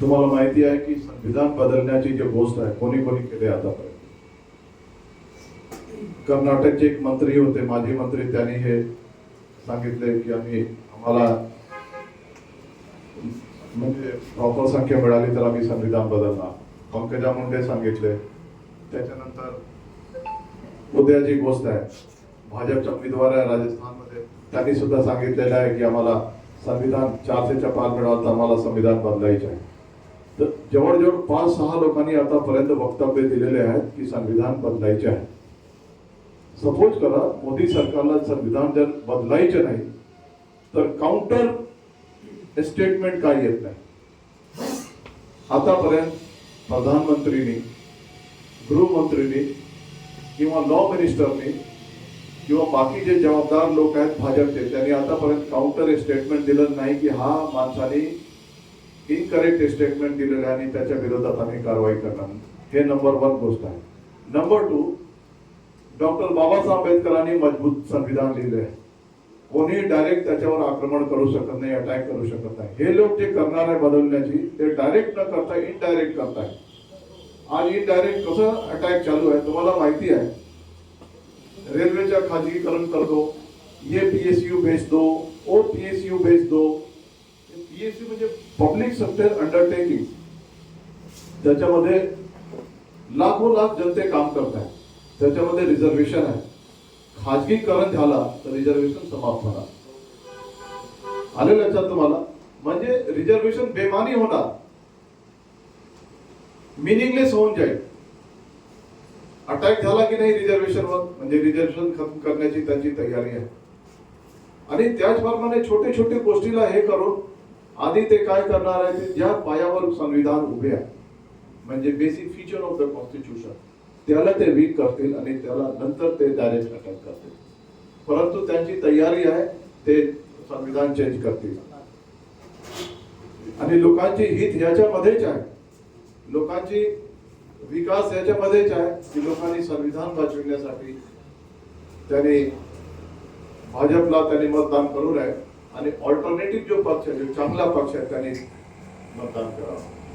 तुम्हाला माहिती आहे की संविधान बदलण्याची जी गोष्ट आहे कोणी कोणी केले आतापर्यंत? कर्नाटकचे एक मंत्री होते माजी मंत्री त्यांनी हे सांगितले की आम्ही आम्हाला म्हणजे प्रॉपर संख्या मिळाली तर आम्ही संविधान बदलणार. पंकजा मुंडे सांगितले. त्याच्यानंतर उद्या जी गोष्ट आहे भाजपच्या उमेदवार आहे राजस्थानमध्ये त्यांनी सुद्धा सांगितलेलं आहे की आम्हाला संविधान चारशेच्या पार मिळालं तर आम्हाला संविधान बदलायचे आहे. तर जवळजवळ पाच सहा लोकांनी आतापर्यंत वक्तव्य दिलेले आहेत की संविधान बदलायचे आहे. सपोज करा मोदी सरकारला संविधान जर बदलायचे नाही तर काउंटर स्टेटमेंट काय येत नाही. आतापर्यंत प्रधानमंत्रीनी गृहमंत्रीनी किंवा लॉ मिनिस्टरनी किंवा बाकी जे जबाबदार लोक आहेत भाजपचे त्यांनी आतापर्यंत काउंटर स्टेटमेंट दिलं नाही की हा माणसाने इनकरेक्ट स्टेटमेंट दिलेलं आहे आणि त्याच्या विरोधात आम्ही कारवाई करणार. हे नंबर वन गोष्ट आहे. नंबर टू डॉक्टर बाबासाहेब आंबेडकरांनी मजबूत संविधान लिहिले आहे कोणी डायरेक्ट त्याच्यावर आक्रमण करू शकत नाही अटॅक करू शकत नाही. हे लोक जे करणार आहे बदलण्याची ते डायरेक्ट न करता इनडायरेक्ट करताय आज इनडायरेक्ट कसं अटॅक चालू आहे तुम्हाला माहिती आहे. रेल्वेच्या खाजगीकरण कर दो ये यू भेज दो ओ पी एस यू भेज दो पीएसयू म्हणजे पब्लिक सेक्टर अंडरटेकिंग त्याच्यामध्ये लाखो लाख जनते काम करत त्याच्यामध्ये रिझर्वेशन आहे. खाजगीकरण झाला तर रिझर्वेशन समाप्त होणार. आले लक्षात तुम्हाला? म्हणजे रिझर्वेशन बेमानी होणार. मिनिंगलेस होऊन जाईल. अटॅक झाला की नाही रिझर्वेशनवर म्हणजे रिझर्वेशन खतम करण्याची त्यांची तयारी आहे. आणि त्याचप्रमाणे छोटे छोटे गोष्टीला हे करून आधी ते काय करणार आहे ते ज्या पायावर संविधान उभे आहे म्हणजे basic feature of the constitution त्याला ते वीक करतील आणि त्याला नंतर ते डायरेक्ट अटॅक करतील. परंतु त्यांची तयारी आहे ते संविधान चेंज करतील. आणि लोकांची हित याच्यामध्येच आहे. लोकांची विकास याच्यामध्येच आहे की लोकांनी संविधान वाचविण्यासाठी त्यांनी भाजपला त्यांनी मतदान करू नये. आणि ऑल्टरनेटिव्ह जो पक्ष आहे जो चांगला पक्ष आहे त्याने मतदान करावं.